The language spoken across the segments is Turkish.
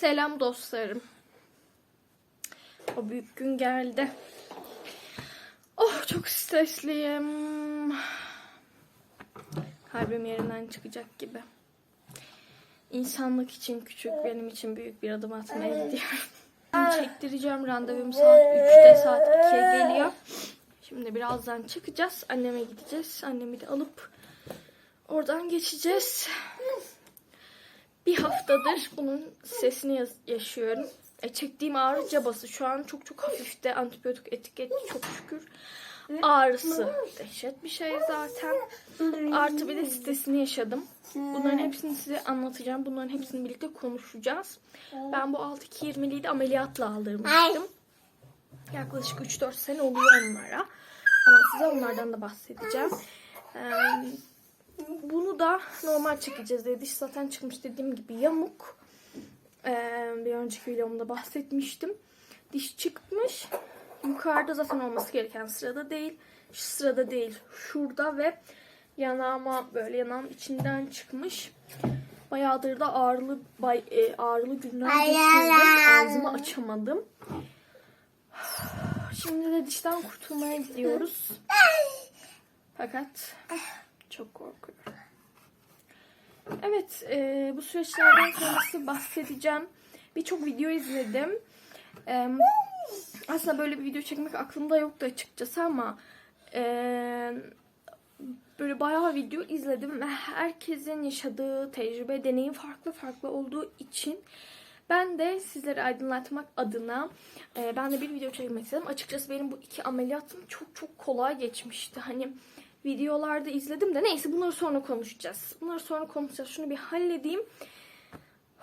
Selam dostlarım. O büyük gün geldi. Oh çok stresliyim. Kalbim yerinden çıkacak gibi. İnsanlık için küçük, benim için büyük bir adım atmaya gidiyorum. Çektireceğim randevum saat 3'te saat 2'ye geliyor. Şimdi birazdan çıkacağız. Anneme gideceğiz. Annemi de alıp oradan geçeceğiz. Bir haftadır bunun sesini yaz- yaşıyorum. E, çektiğim ağrı cabası şu an çok çok hafifte antibiyotik etiketli çok şükür. Ağrısı dehşet bir şey zaten. Artı bir de stresini yaşadım. Bunların hepsini size anlatacağım. Bunların hepsini birlikte konuşacağız. Ben bu 6-2-20'liyi de ameliyatla aldırmıştım. Yaklaşık 3-4 sene oluyor onlara. Ama size onlardan da bahsedeceğim. Ee, bunu da normal çekeceğiz diye diş zaten çıkmış dediğim gibi yamuk. Ee, bir önceki videomda bahsetmiştim. Diş çıkmış. Yukarıda zaten olması gereken sırada değil. Şu sırada değil. Şurada ve yanağıma böyle yanağım içinden çıkmış. Bayağıdır da ağrılı bay, e, ağrılı günler geçirdim. Ağzımı açamadım. Şimdi de dişten kurtulmaya gidiyoruz. Fakat çok korkuyorum. Evet, e, bu süreçlerden sonrası bahsedeceğim. Birçok video izledim. E, aslında böyle bir video çekmek aklımda yoktu açıkçası ama e, böyle bayağı video izledim ve herkesin yaşadığı tecrübe, deneyim farklı farklı olduğu için ben de sizleri aydınlatmak adına e, ben de bir video çekmek istedim. Açıkçası benim bu iki ameliyatım çok çok kolay geçmişti. Hani videolarda izledim de neyse bunları sonra konuşacağız. Bunları sonra konuşacağız. Şunu bir halledeyim.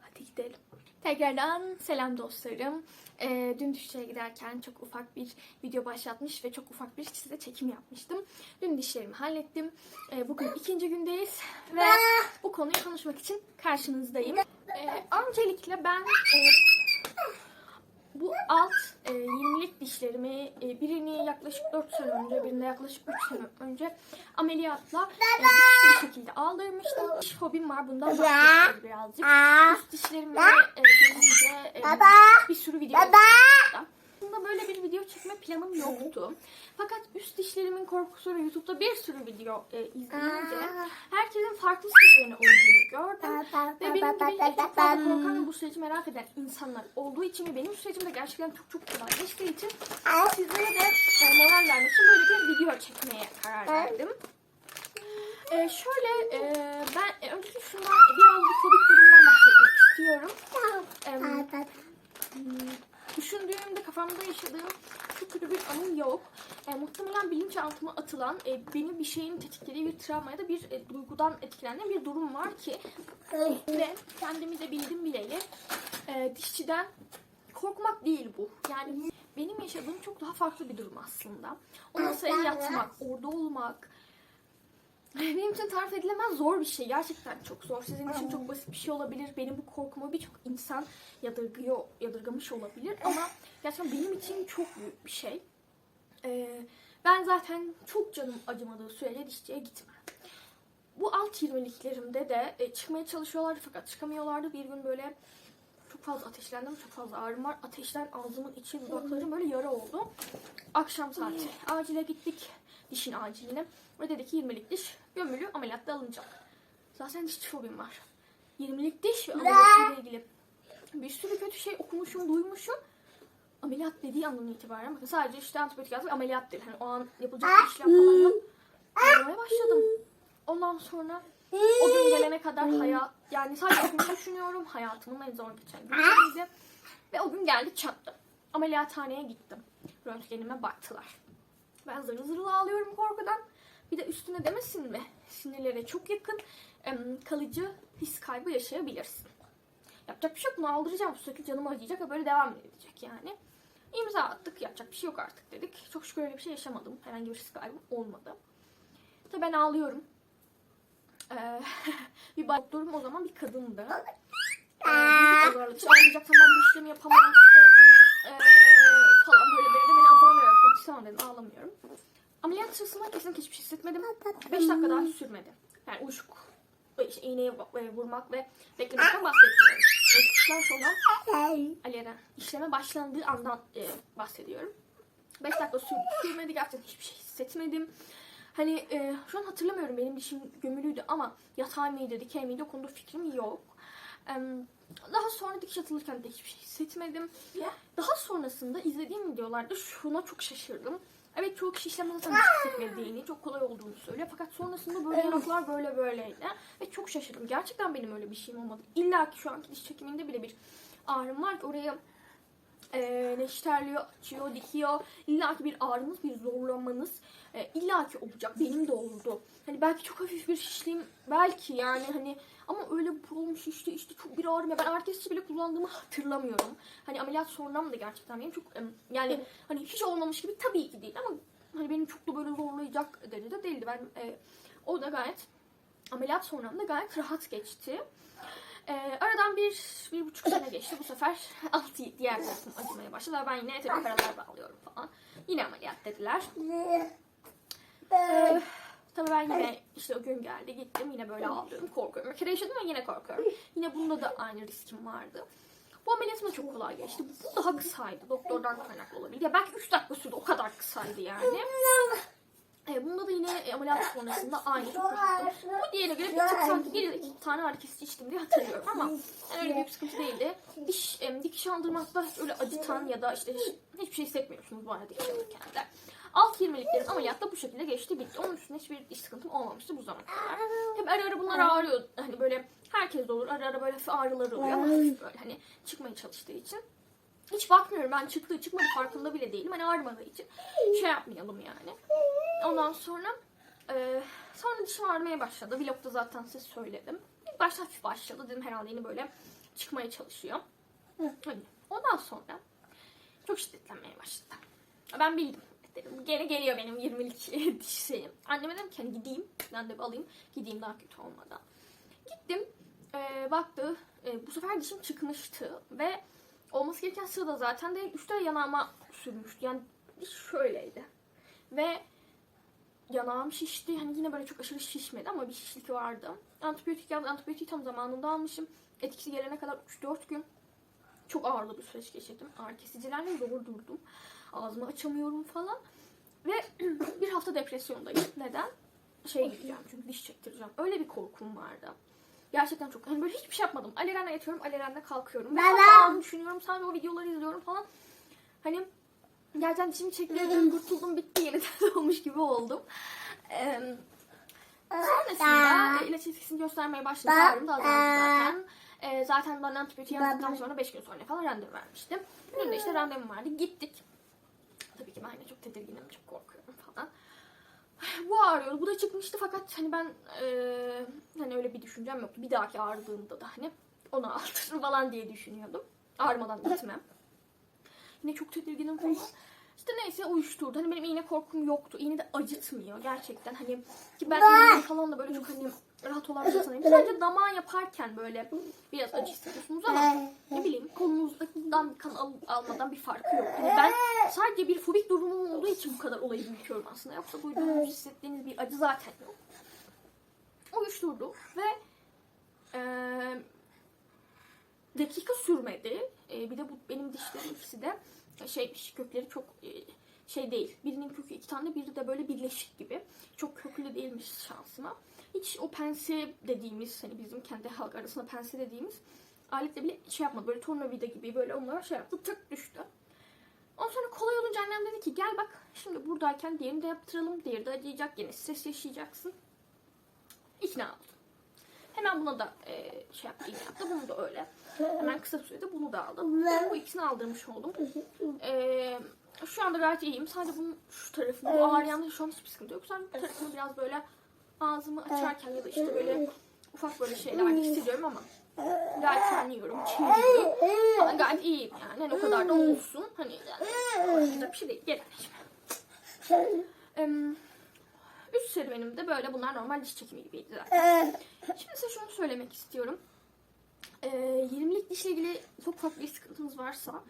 Hadi gidelim. Tekrardan selam dostlarım. Ee, dün dişçiye giderken çok ufak bir video başlatmış ve çok ufak bir size çekim yapmıştım. Dün dişlerimi hallettim. Ee, bugün ikinci gündeyiz ve bu konuyu konuşmak için karşınızdayım. Ee, öncelikle ben e, bu alt e, 20'lik dişlerimi e, birini yaklaşık 4 sene önce, birinde yaklaşık 3 sene önce ameliyatla e, bir şekilde aldırmıştım. Diş hobim var. Bundan bahsedeceğiz birazcık. Üst dişlerimi e, gelince e, bir sürü video izledim. Böyle bir video çekme planım yoktu. Fakat üst dişlerimin korkusuyla YouTube'da bir sürü video e, izleyince herkesin farklı serüveni olduğunu gördüm. Ve benim gibi çok fazla korkan ve bu süreci merak eden insanlar olduğu için ve benim sürecim de gerçekten çok çok kolay geçtiği için sizlere de e, moral vermek için böyle bir video çekmeye karar verdim. E, şöyle e, ben e, öncelikle şundan biraz bir durumdan bahsetmek istiyorum. E, Hmm, Düşündüğümde kafamda yaşadığım şu türlü bir anım yok. E, muhtemelen bilinçaltıma atılan e, beni bir şeyin tetiklediği bir travma ya da bir e, duygudan etkilendiğim bir durum var ki ve kendimi de bildim bileli e, dişçiden korkmak değil bu. Yani benim yaşadığım çok daha farklı bir durum aslında. O masaya yatmak, orada olmak, benim için tarif edilemez zor bir şey. Gerçekten çok zor. Sizin için çok basit bir şey olabilir. Benim bu korkumu birçok insan yadırgıyor, yadırgamış olabilir. Ama gerçekten benim için çok büyük bir şey. Ee, ben zaten çok canım acımadığı sürece dişçiye gitmem. Bu alt 20'liklerimde de e, çıkmaya çalışıyorlardı fakat çıkamıyorlardı. Bir gün böyle çok fazla ateşlendim. Çok fazla ağrım var. Ateşten ağzımın içi, dudaklarım böyle yara oldu. Akşam saati acile gittik. Dişin aciline. Ve dedi ki 20'lik diş gömülü ameliyatta alınacak. Zaten diş fobim var. 20'lik diş ve ameliyatıyla ilgili bir sürü kötü şey okumuşum, duymuşum. Ameliyat dediği andan itibaren bakın sadece işte antibiyotik yazdık ameliyat değil. Hani o an yapılacak bir işlem falan yok. Ağlamaya başladım. Ondan sonra o gün gelene kadar hayat yani sadece günü düşünüyorum. Hayatımın en zor geçen günleriydi. Ve o gün geldi çattı. Ameliyathaneye gittim. Röntgenime baktılar. Ben zırıl zırıl ağlıyorum korkudan. Bir de üstüne demesin mi? Sinirlere çok yakın kalıcı his kaybı yaşayabilirsin. Yapacak bir şey yok. Bunu aldıracağım. Sürekli canım acıyacak ve böyle devam edecek yani. İmza attık. Yapacak bir şey yok artık dedik. Çok şükür öyle bir şey yaşamadım. Herhangi bir his kaybım olmadı. Tabii ben ağlıyorum. Ee, bir doktorum o zaman bir kadındı. Ee, ağlayacaksam ben bu işlemi yapamam işte. Ee, falan böyle böyle beni azarlayarak konuşsana dedim. Ağlamıyorum. Ameliyat sırasında şey hissetmedim. 5 dakika daha sürmedi. Yani uyuşuk. Işte iğneye vurmak ve beklemekten bahsetmiyorum. ameliyattan sonra Alena işleme başlandığı andan e, bahsediyorum. 5 dakika sürdü. Sürmedi gerçekten hiçbir şey hissetmedim. Hani e, şu an hatırlamıyorum benim dişim gömülüydü ama yatay mıydı, dikey miydi o konuda fikrim yok. Em, daha sonra dikiş atılırken de hiçbir şey hissetmedim. Daha sonrasında izlediğim videolarda şuna çok şaşırdım. Evet işlem zaten hiç hissetmediğini, çok kolay olduğunu söylüyor. Fakat sonrasında böyle yanaklar böyle böyleydi. Ve çok şaşırdım. Gerçekten benim öyle bir şeyim olmadı. İlla ki şu anki diş çekiminde bile bir ağrım var ki oraya e, neşterliyor, açıyor, dikiyor. İlla ki bir ağrınız, bir zorlamanız e, illa ki olacak. Benim de oldu. Hani belki çok hafif bir şişliğim, belki yani hani ama öyle burum şişti işte çok bir ağrım. Ya ben ağrı kesici bile kullandığımı hatırlamıyorum. Hani ameliyat sonram da gerçekten benim çok yani hani hiç olmamış gibi tabii ki değil ama hani benim çok da böyle zorlayacak derecede değildi. Ben e, o da gayet ameliyat sonram da gayet rahat geçti. Ee, aradan bir, bir buçuk sene geçti. Bu sefer altı diğer tarafım acımaya başladı. Ben yine tabii paralar bağlıyorum falan. Yine ameliyat dediler. Ee, tabii ben yine işte o gün geldi gittim. Yine böyle ağlıyorum, korkuyorum. Kere yaşadım ve yine korkuyorum. Yine bunda da aynı riskim vardı. Bu ameliyatım da çok kolay geçti. Bu daha kısaydı. Doktordan kaynaklı olabilir. Ya belki 3 dakika sürdü. O kadar kısaydı yani. E, bunda da yine ameliyat sonrasında aynı. Bu diğerine göre bir tık sanki bir iki tane ağrı kesici içtim diye hatırlıyorum ama yani öyle büyük bir sıkıntı değildi. Diş, e, dikiş aldırmakta hiç öyle acıtan ya da işte hiç, hiçbir şey hissetmiyorsunuz bu arada dikiş alırken de. Alt 20'liklerin ameliyatta bu şekilde geçti bitti. Onun üstünde hiçbir diş sıkıntım olmamıştı bu zamana kadar. Hep ara ara bunlar ağrıyor. Hani böyle herkes de olur. Ara ara böyle hafif ağrıları oluyor ama hafif böyle hani çıkmaya çalıştığı için. Hiç bakmıyorum ben çıktığı çıkmadı farkında bile değilim. Hani ağrımadığı için şey yapmayalım yani. Ondan sonra e, sonra dişim ağrımaya başladı. Vlogda zaten size söyledim. İlk başta hafif başladı. Dedim herhalde yine böyle çıkmaya çalışıyor. Öyle. Ondan sonra çok şiddetlenmeye başladı. Ben bildim. Dedim gene geliyor benim 20'lik diş şeyim. Anneme dedim ki hani gideyim. Randevu alayım. Gideyim daha kötü olmadan. Gittim. E, baktı. E, bu sefer dişim çıkmıştı. Ve olması gereken sırada zaten de üç tane yanağıma sürmüştü. Yani diş şöyleydi. Ve yanağım şişti. Hani yine böyle çok aşırı şişmedi ama bir şişlik vardı. Antibiyotik yazdı. Antibiyotiği tam zamanında almışım. Etkisi gelene kadar 3-4 gün çok ağırlı bir süreç geçirdim. Ağrı kesicilerle zor durdum. Ağzımı açamıyorum falan. Ve bir hafta depresyondayım. Neden? Şey gideceğim çünkü diş çektireceğim. Öyle bir korkum vardı. Gerçekten çok. Hani böyle hiçbir şey yapmadım. Alelende yatıyorum, alelende kalkıyorum. Baba. Baba. düşünüyorum. Sadece o videoları izliyorum falan. Hani gerçekten dişimi çektirdim, kurtuldum, bitti yeniden olmuş gibi oldum. Ee, sonrasında e, ilaç etkisini göstermeye başladı. Ağrım da azaldı zaten. Ee, zaten bana antibiyotik yazdıktan sonra 5 gün sonra falan randevu vermiştim. Bugün de işte randevum vardı. Gittik. Tabii ki ben yine çok tedirginim, çok korkuyorum falan. Bu ağrıyordu. Bu da çıkmıştı fakat hani ben e, hani öyle bir düşüncem yoktu. Bir dahaki ağrıdığında da hani onu aldırırım falan diye düşünüyordum. Ağrımadan gitmem. Yine çok tedirginim falan. İşte neyse uyuşturdu. Hani benim iğne korkum yoktu. İğne de acıtmıyor gerçekten. Hani ki ben iğne falan da böyle çok hani rahat olan bir insanım. Sadece damağı yaparken böyle biraz acı hissediyorsunuz ama ne bileyim kolunuzdan kan al- almadan bir farkı yok. Hani ben sadece bir fobik durumum olduğu için bu kadar olayı büyütüyorum aslında. Yoksa duyduğunuz, hissettiğiniz bir acı zaten yok. Uyuşturdu ve eee dakika sürmedi. Ee, bir de bu benim dişlerim ikisi de şey kökleri çok e, şey değil. Birinin kökü iki tane, biri de böyle birleşik gibi. Çok köklü değilmiş şansıma. Hiç o pense dediğimiz hani bizim kendi halk arasında pense dediğimiz aletle bile şey yapmadı. Böyle tornavida gibi böyle onlara şey yaptı. Tık düştü. Ondan sonra kolay olunca annem dedi ki gel bak şimdi buradayken diğerini de yaptıralım. Diğeri de acıyacak. Yine stres yaşayacaksın. İkna oldum. Hemen buna da e, şey yaptı, iğne yaptı. Bunu da öyle. Hemen kısa sürede bunu da aldım. Ben bu ikisini aldırmış oldum. E, şu anda gayet iyiyim. Sadece bunun şu tarafında, bu ağrıyanda şu an hiçbir sıkıntı yok. Sadece bu tarafını biraz böyle ağzımı açarken ya da işte böyle ufak böyle şeyler hissediyorum ama gayet şu an yiyorum, çiğniyorum. Falan gayet iyiyim yani. Hani o kadar da olsun. Hani yani, bir şey değil. Gel anneciğim. Em, Üst serüvenimde böyle bunlar normal diş çekimi gibiydi zaten. Şimdi size şunu söylemek istiyorum. Ee, 20'lik dişle ilgili çok ufak bir sıkıntınız varsa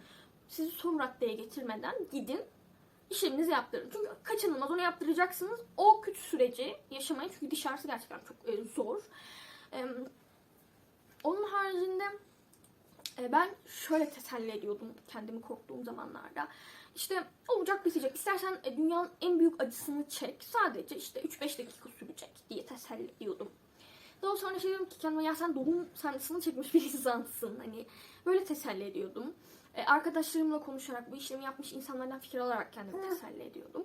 sizi son raddeye getirmeden gidin işleminizi yaptırın. Çünkü kaçınılmaz onu yaptıracaksınız. O kötü süreci yaşamayın. Çünkü diş ağrısı gerçekten çok e, zor. Ee, onun haricinde E, ben şöyle teselli ediyordum kendimi korktuğum zamanlarda. İşte olacak bitecek. İstersen e, dünyanın en büyük acısını çek. Sadece işte 3-5 dakika sürecek diye teselli ediyordum. Daha sonra şey dedim ki kendime ya sen doğum sancısını çekmiş bir insansın. Hani böyle teselli ediyordum. E, arkadaşlarımla konuşarak bu işlemi yapmış insanlardan fikir alarak kendimi teselli ediyordum.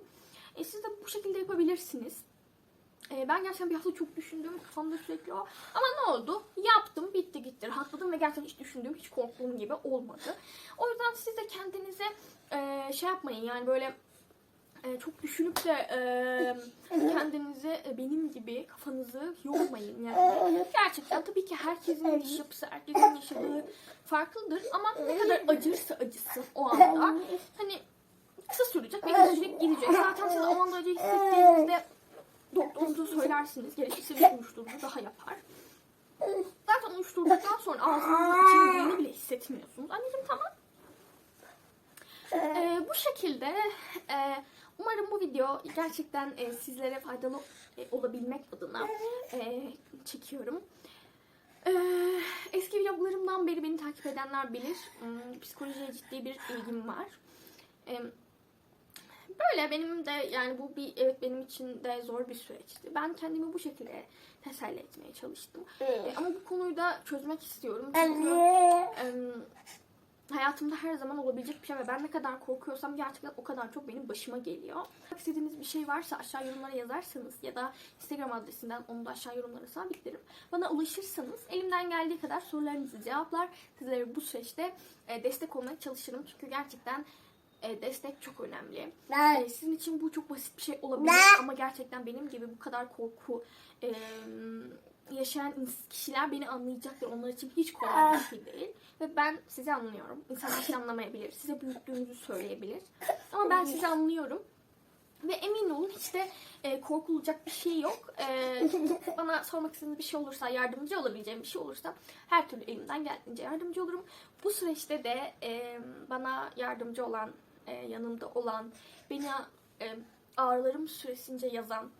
E, siz de bu şekilde yapabilirsiniz. E, ben gerçekten bir hafta çok düşündüm. Kafamda sürekli o. Ama ne oldu? Yaptım, bitti gitti. Rahatladım ve gerçekten hiç düşündüğüm, hiç korktuğum gibi olmadı. O yüzden siz de kendinize e, şey yapmayın yani böyle e, çok düşünüp de e, kendinize e, benim gibi kafanızı yormayın yani. Gerçekten tabii ki herkesin iş yapısı, herkesin yaşadığı farklıdır ama ne kadar acırsa acısın o anda hani kısa sürecek ve geçecek gidecek. Zaten siz o anda acı hissettiğinizde doktorunuza söylersiniz. Gerekirse bir uyuşturucu daha yapar. Zaten uyuşturduktan sonra ağzınızın içini bile hissetmiyorsunuz. Anneciğim tamam. Ee, bu şekilde e, umarım bu video gerçekten e, sizlere faydalı e, olabilmek adına e, çekiyorum. Ee, eski vloglarımdan beri beni takip edenler bilir. Hmm, psikolojiye ciddi bir ilgim var. Ee, böyle benim de yani bu bir evet benim için de zor bir süreçti. Ben kendimi bu şekilde teselli etmeye çalıştım. Ee, ama bu konuyu da çözmek istiyorum. Çünkü em, hayatımda her zaman olabilecek bir şey ve ben ne kadar korkuyorsam gerçekten o kadar çok benim başıma geliyor. İstediğiniz bir şey varsa aşağı yorumlara yazarsanız ya da Instagram adresinden onu da aşağı yorumlara sabitlerim. Bana ulaşırsanız elimden geldiği kadar sorularınızı cevaplar. Sizlere bu süreçte e, destek olmaya çalışırım. Çünkü gerçekten e, destek çok önemli. E, sizin için bu çok basit bir şey olabilir ama gerçekten benim gibi bu kadar korku e, yaşayan kişiler beni anlayacaktır. Onlar için hiç kolay bir şey değil. Ve ben sizi anlıyorum. İnsanlar sizi anlamayabilir. Size büyüklüğünüzü söyleyebilir. Ama ben sizi anlıyorum. Ve emin olun hiç de e, korkulacak bir şey yok. E, bana sormak istediğiniz bir şey olursa, yardımcı olabileceğim bir şey olursa her türlü elimden geldiğince yardımcı olurum. Bu süreçte de e, bana yardımcı olan, e, yanımda olan, beni e, ağrılarım süresince yazan,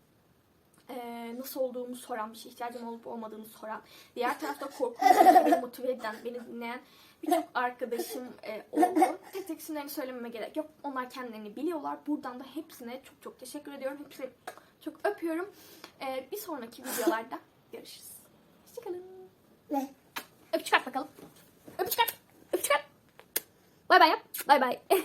e, nasıl olduğumu soran, bir şey ihtiyacım olup olmadığını soran, diğer tarafta korkuları beni motive eden, beni dinleyen birçok arkadaşım e, oldu. Tek tek isimlerini söylememe gerek yok. Onlar kendilerini biliyorlar. Buradan da hepsine çok çok teşekkür ediyorum. Hepsini çok öpüyorum. E, bir sonraki videolarda görüşürüz. Hoşçakalın. Öpücük at bakalım. Öpücük at. Öpücük at. Bay bay yap. Bay bay.